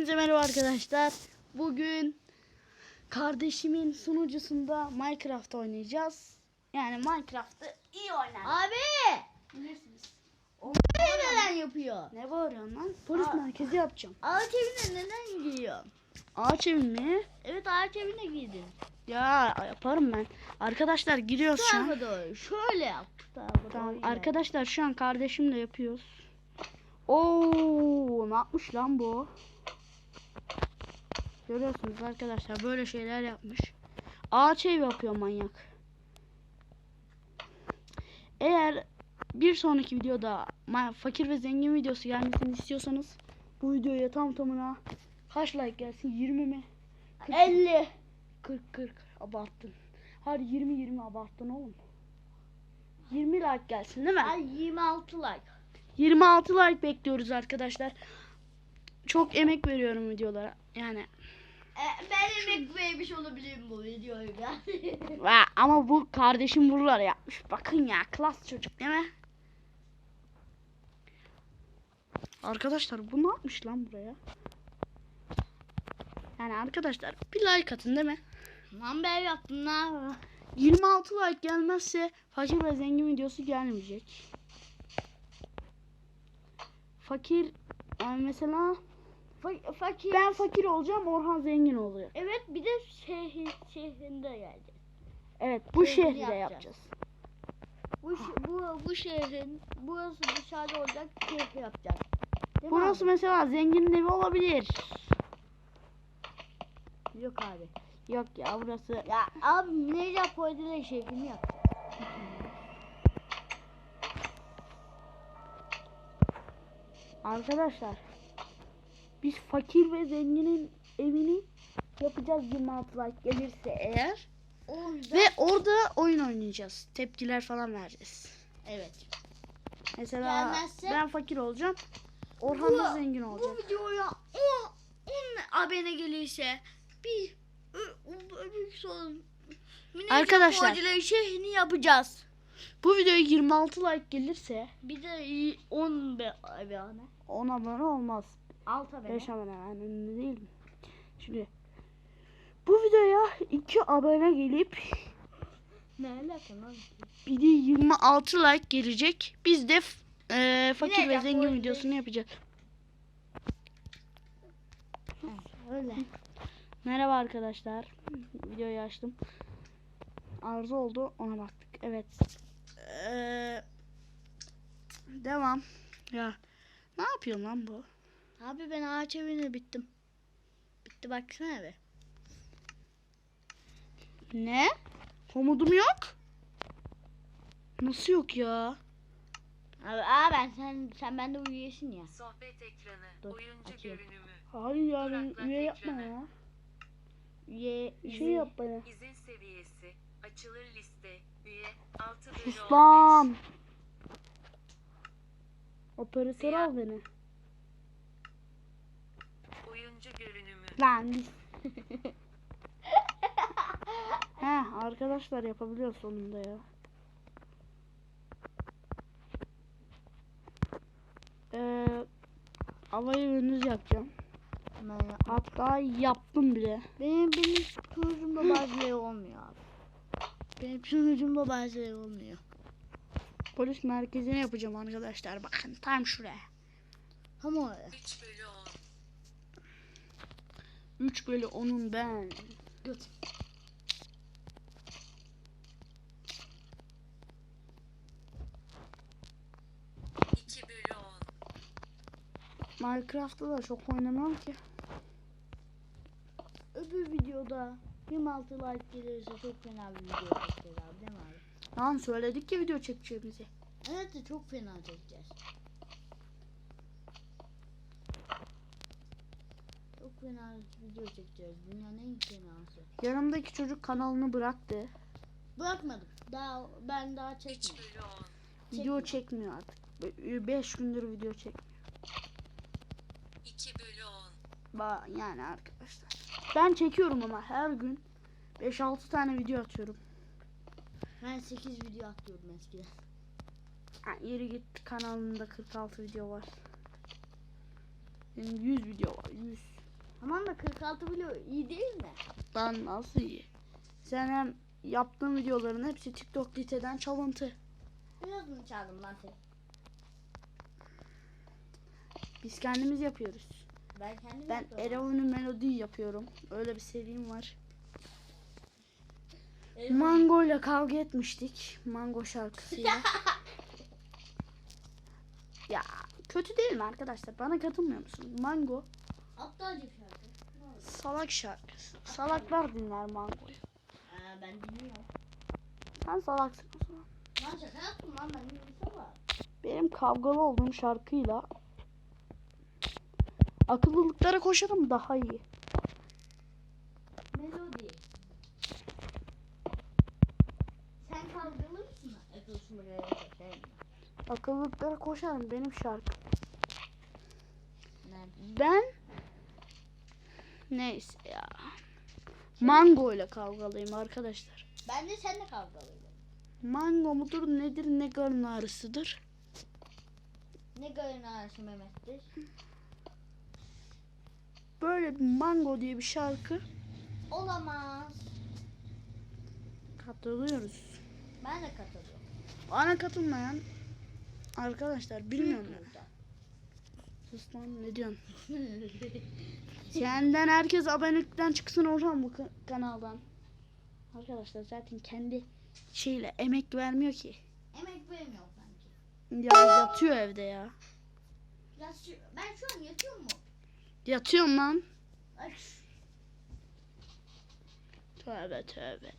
Hepinize merhaba arkadaşlar. Bugün kardeşimin sunucusunda Minecraft oynayacağız. Yani Minecraft'ı iyi oynar. Abi! Bilirsiniz. Ne neden yapıyor? Ne bağırıyorsun lan? Polis Aa. merkezi yapacağım. Ağaç evine neden giyiyor? Ağaç evi mi? Evet ağaç evine giydin. Ya yaparım ben. Arkadaşlar giriyoruz Şu şu an. doğru. Şöyle yap. Tamam arkadaşlar şu an kardeşimle yapıyoruz. Oo ne yapmış lan bu? Görüyorsunuz arkadaşlar böyle şeyler yapmış. Ağaç ev yapıyor manyak. Eğer bir sonraki videoda fakir ve zengin videosu gelmesini istiyorsanız bu videoya tam tamına kaç like gelsin? 20 mi? 40 mı? 50. 40 40 abarttın. Hadi 20 20 abarttın oğlum. 20 like gelsin değil mi? Ay 26 like. 26 like bekliyoruz arkadaşlar. Çok emek veriyorum videolara. Yani ben emek vermiş olabilirim bu videoyu ben. ama bu kardeşim buraları yapmış. Bakın ya klas çocuk değil mi? Arkadaşlar bu ne yapmış lan buraya? Yani arkadaşlar bir like atın değil mi? Lan ben yaptım yapayım? 26 like gelmezse fakir ve zengin videosu gelmeyecek. Fakir yani mesela Fa- fakir. ben fakir olacağım Orhan zengin oluyor. Evet bir de şehir, şehrinde gelecek. Evet bu Şehri şehri de yapacağız. yapacağız. Bu, bu, bu şehrin burası dışarıda olacak şehri yapacağız. Değil Burası abi? mesela zenginin evi olabilir. Yok abi. Yok ya burası Ya abi ne Japonya'da şehrini yap. arkadaşlar biz fakir ve zenginin evini yapacağız 26 like gelirse eğer O yüzden. ve orada oyun oynayacağız. Tepkiler falan vereceğiz. Evet. Mesela Gelmezse- ben fakir olacağım. Orhan da zengin olacak. Bu videoya 10 10 abone gelirse bir ö- ö- büyük sorun. Mini Arkadaşlar. Şehrini yapacağız. Bu videoya 26 like gelirse Bir de iyi 10 be abone. 10 abone olmaz. 6 abone. 5 abone yani önemli değil mi? Şimdi bu videoya 2 abone gelip Ne alaka lan? bir de 26 like gelecek. Biz de eee, fakir ve zengin videosunu yapacağız. Öyle. Merhaba arkadaşlar. Videoyu açtım. Arıza oldu ona baktık. Evet. Eee, devam. Ya ne yapıyorsun lan bu? Abi ben ağaç evine bittim. Bitti baksana be. Ne? Komodum yok. Nasıl yok ya? Abi aa ben sen sen bende uyuyorsun ya. Sohbet ekranı, Dur, oyuncu açıyorum. görünümü, Hayır ya beni Duraklat üye yapma ekranı. ya. Üye şey yap bana. izin seviyesi, açılır liste, üye, 6 bölü 15. İslam. Operatör al beni. Oyuncu görünümü, Lan biz. Heh arkadaşlar yapabiliyor sonunda ya. Ee, havayı gündüz yapacağım. Ben Hatta yaptım bile. Benim benim sunucumda bazı şey olmuyor abi. Benim sunucumda bazı şey olmuyor. Polis merkezine yapacağım arkadaşlar. Bakın tam şuraya. Ama oraya. 3 bölü 10, 3 bölü 10'un ben. Göt. iki bölü 10, Minecraft'ta da çok oynamam ki. Öbür videoda 26 like gelirse çok fena bir video çekeceğiz abi değil mi abi? Lan söyledik ya video çekeceğimizi. Evet de çok fena çekeceğiz. Fena video çekeceğiz. Dünyanın en fenası. Yanımdaki çocuk kanalını bıraktı. Bırakmadım. Daha ben daha 3 çekmedim. bölü 10, Video çekmiyor artık. 5 gündür video çekmiyor. 2 bölü 10, Ba yani arkadaşlar. Ben çekiyorum ama her gün 5-6 tane video atıyorum. Ben 8 video atıyordum eskiden. Ha, yeri git kanalında 46 video var. Benim 100 video var 100. 46 biliyor. iyi değil mi? Lan nasıl iyi? Sen hem yaptığın videoların hepsi TikTok liteden çalıntı. Biraz mı çaldım lan tek? Biz kendimiz yapıyoruz. Ben kendim Ben yapıyorum. Erevo'nun melodiyi yapıyorum. Öyle bir serim var. Erol- Mango ile kavga etmiştik. Mango şarkısıyla. ya kötü değil mi arkadaşlar? Bana katılmıyor musunuz? Mango Aptalca şarkı. Salak şarkısı. Salaklar dinler Mango'yu. Aa, ben dinliyorum. Sen salaksın o zaman. Lan şaka yaptım lan ben dinliyorsam. Benim kavgalı olduğum şarkıyla akıllılıklara koşarım daha iyi. Melodi. Sen kavgalı mısın? Yapıyorsun buraya. Şey. Akıllılıklara koşarım benim şarkı. Nerede? Ben neyse ya. Mango ile kavgalıyım arkadaşlar. Ben de seninle kavgalıydım. Mango mudur nedir ne karın ağrısıdır. Ne garın ağrısı Mehmet'tir? Böyle bir mango diye bir şarkı Olamaz. katılıyoruz. Ben de katılıyorum. Bana katılmayan arkadaşlar bilmiyorum ben. Sus lan ne diyorsun? Senden herkes abonelikten çıksın hocam bu ka- kanaldan. Arkadaşlar zaten kendi şeyle emek vermiyor ki. Emek vermiyor sanki. Ya yatıyor evde ya. Ya şu, ben şu an yatıyorum mu? Yatıyorum lan. Ay, Tövbe tövbe.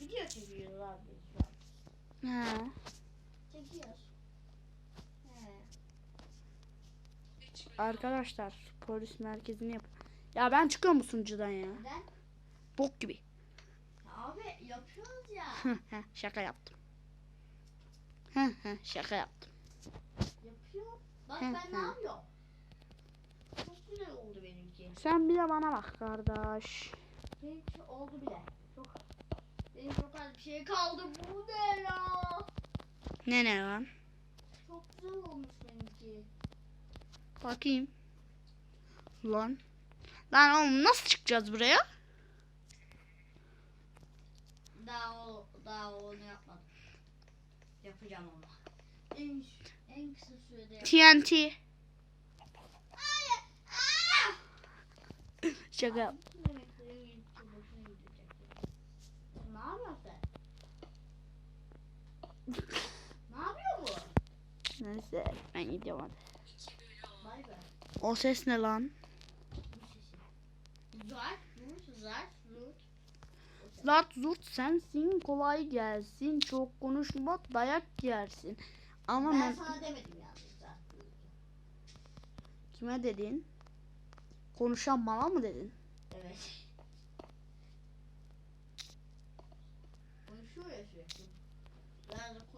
video çekiyoruz abi. Ha. Çekiyoruz. He. Arkadaşlar polis merkezini yap. Ya ben çıkıyorum bu sunucudan ya. Neden? Bok gibi. Abi yapıyoruz ya. Şaka yaptım. Şaka yaptım. Yapıyor. Bak ben ne yapıyorum? Çok güzel oldu benimki. Sen bir de bana bak kardeş. Benimki oldu bile. Çok benim çok az bir şey kaldı. Bu ne ya? Ne ne lan? Çok güzel olmuş benimki. Bakayım. Lan. Lan oğlum nasıl çıkacağız buraya? Daha o daha onu yapmadım. Yapacağım ama. En en kısa sürede yap. TNT. Hayır. Aa! Şaka ne yapıyor bu? Neyse ben gidiyorum hadi. O ses ne lan? Zart, zurt, sensin kolay gelsin. Çok konuşma dayak yersin. Ama Ben ben sana demedim yalnız kime dedin? Konuşan bana mı dedin? Evet.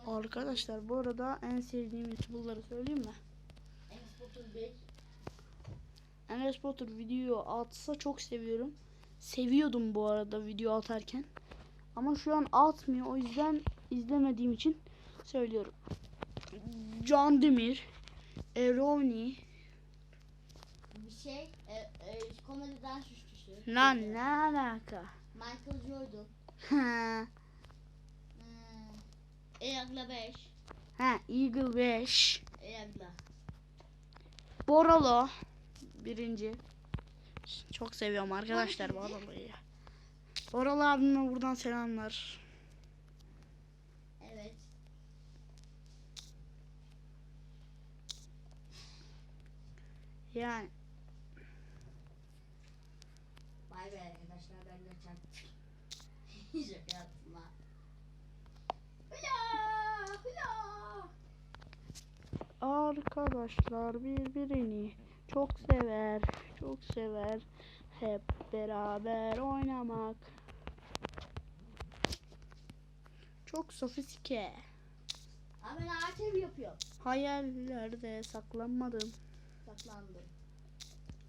Arkadaşlar bu arada en sevdiğim youtuberları söyleyeyim mi? Enes Batur video atsa çok seviyorum. Seviyordum bu arada video atarken. Ama şu an atmıyor. O yüzden izlemediğim için söylüyorum. Can Demir, Eroni, Bir şey, e, e, komediden suçlusu. lan ne alaka? Michael Jordan. Ha, Hmm. Eyagla 5. ha Eagle 5, Eyagla. Boralo birinci. Çok seviyorum arkadaşlar? Boralo'yu. Boralo abime buradan selamlar. Evet. Yani Vay be arkadaşlar ben de çak. Şaka yaptım Arkadaşlar birbirini çok sever, çok sever. Hep beraber oynamak. Çok sofistike. Abi ben ağaç ev yapıyorum. Hayallerde saklanmadım. Saklandım.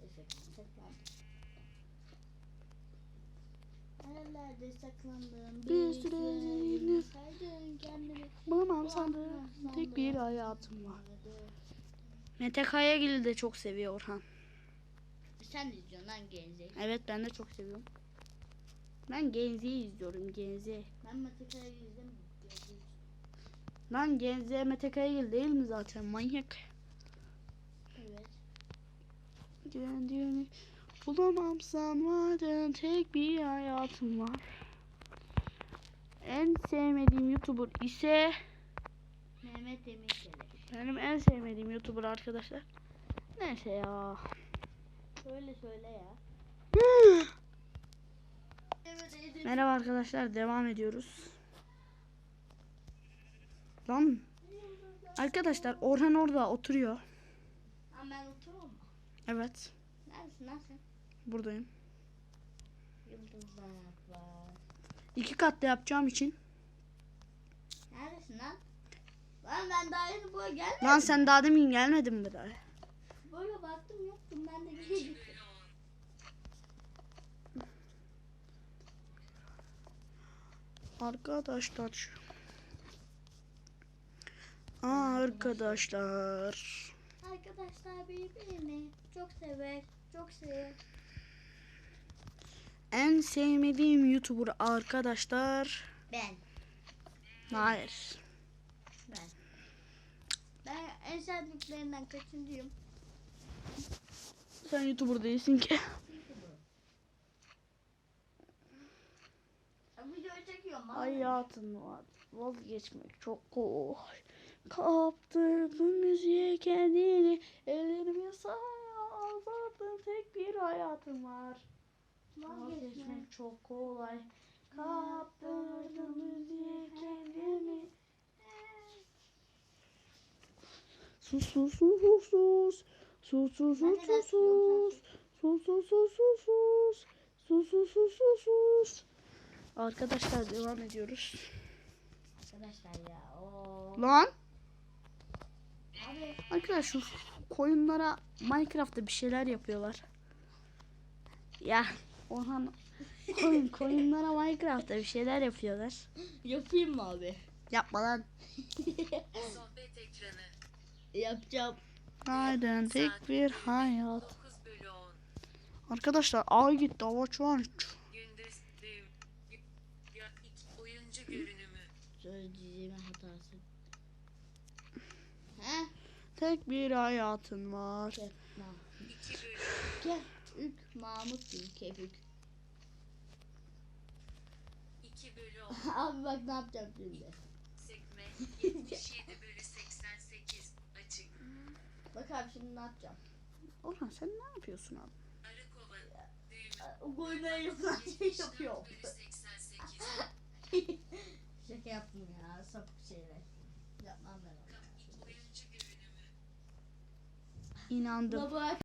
Evet, saklandım. Nerelerde saklandım? Bir Saydın kendimi. Bana sandım tek bir hayatım var. Mete Kayagil'i de çok seviyor Orhan. Sen izliyorsun lan Genzi. Evet ben de çok seviyorum. Ben Genzi'yi izliyorum Genzi. Ben Matika'yı izlemiyorum. Genzi. Lan Genzi Mete Kayagil değil mi zaten manyak. Evet. Kendini bulamam sanmadın tek bir hayatım var. En sevmediğim YouTuber ise Mehmet Demirkele. benim en sevmediğim YouTuber arkadaşlar. Neyse ya. Söyle söyle ya. Merhaba arkadaşlar devam ediyoruz. Lan arkadaşlar Orhan orada oturuyor. Ama ben oturuyorum? Evet Neredesin sen? Buradayım. İki katlı yapacağım için. Neredesin lan? Lan ben daha yeni buraya gelmedim. Lan sen daha demin gelmedin mi daha? Böyle baktım yoktum ben de gidecektim. Arkadaşlar. Arkadaşlar. Arkadaşlar birbirini çok sever. Çok sever. En sevmediğim YouTuber arkadaşlar. Ben. Hayır. Ben. Ben en sevdiklerinden kaçıncıyım? Sen YouTuber değilsin ki. Hayatın var. Vazgeçmek çok kolay. Kaptırdın müziğe kendini. Ellerimi sana aldattın. Tek bir hayatım var. Vazgeçme. Vazgeçmek çok kolay. Kaptırdım müziğe kendimi. Sus sus sus sus sus. Sus sus sus sus sus. Sus sus sus sus sus. Sus sus sus sus sus. Arkadaşlar devam ediyoruz. Arkadaşlar ya. Oo. Lan Abi arkadaşlar şu koyunlara Minecraft'ta bir şeyler yapıyorlar. Ya Orhan koyun koyunlara Minecraft'ta bir şeyler yapıyorlar. yapayım mı abi? Yapma lan. Sohbet ekranı. Yapacağım. Hayden tek bir hayat. 9 bölü 10. Arkadaşlar ay gitti hava şu an. Gündüz düğüm. Oyuncu görünümü. Söyleyeceğimin hatası. He? Tek bir hayatın var. Gel. Ma. 2 bölü Gel. Ük Mahmut değil kepik. 2 bölü 10. abi bak ne yapacağım şimdi. Sekme 77 bölü 88. Açık. Bak abi şimdi ne yapacağım. Orhan sen ne yapıyorsun abi? Arı kova. Düğüm. O koymaya yapılan şey yapıyorum. 74 bölü 88. Şaka yaptım ya sapık şeyler. Yapmam ben onu. İnandım. Baba